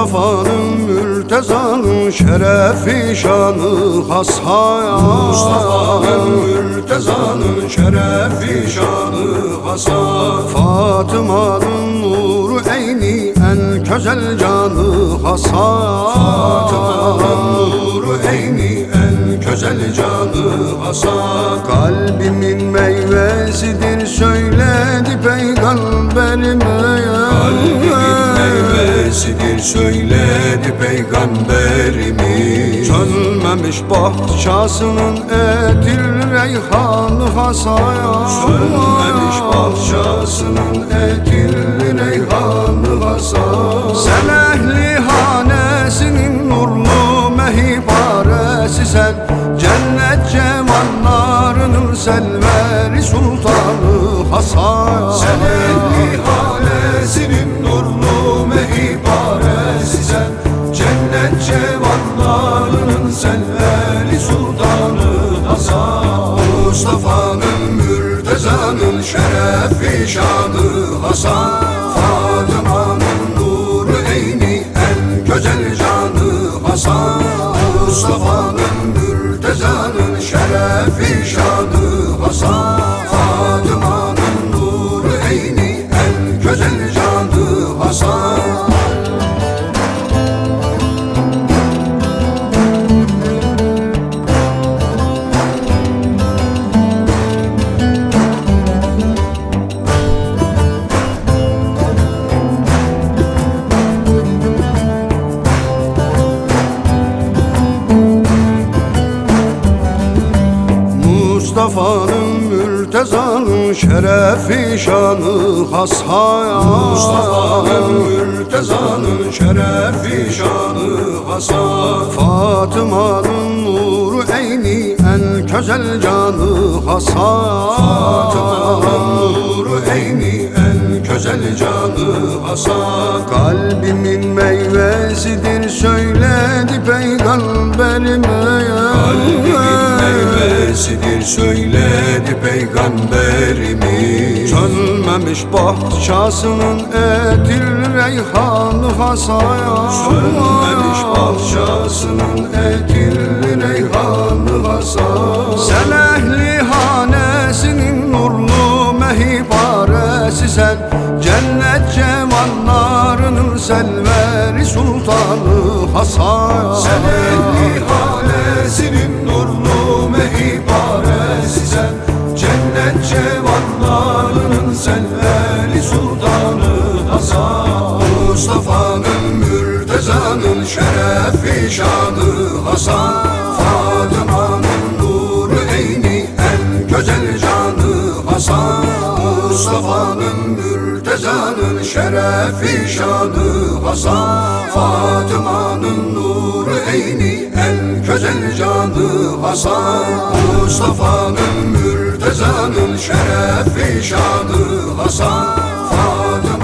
mürtezanın şerefi şanı has hayat Mustafa'nın mürtezanın şerefi şanı hasan Fatıma'nın nuru eyni en güzel canı has Fatıma'nın nuru eyni en güzel canı hasan Kalbimin meyvesidir söyledi peygamberime. Kalbimin meyvesidir söyledi peygamberimiz. Sönmemiş bahçasının etil reyhanı hasaya Sönmemiş bahçasının etilli reyhanı hasan Sen ehli hanesinin nurlu mehibaresi sen Cennet cemallarının selveri sultanı hasaya Sen ehli hanesinin Mustafa'nın mürtezanın şerefi şanı Hasan Fatıma'nın nuru eyni en güzel canı Hasan Mustafa'nın mürtezanın şerefi şanı Mustafa'nın mürtezanın şerefi şanı has hayat Mustafa'nın mürtezanın şerefi şanı Hasan Fatıma'nın nuru eyni en güzel canı has hayat Fatıma'nın nuru eyni en güzel canı Hasan Kalbimin meyvesidir söyledi söyledi peygamberimiz Sönmemiş bahçasının etil reyhanı hasaya Sönmemiş bahçasının etilli reyhanı Hasan Sen ehli hanesinin nurlu mehibaresi sen. Cennet cemallarının selveri sultanı hasaya Sen ehli sultanı Hasan Mustafa'nın mürtezanın şerefi şanı Hasan. Fatıma'nın nuru eyni en güzel canı Hasan. Mustafa'nın mürtezanın şerefi şanı Hasan. Fatıma'nın nuru eyni en güzel canı Hasan. Mustafa'nın mürtezanın şerefi şanı Hasan Fatıma'nın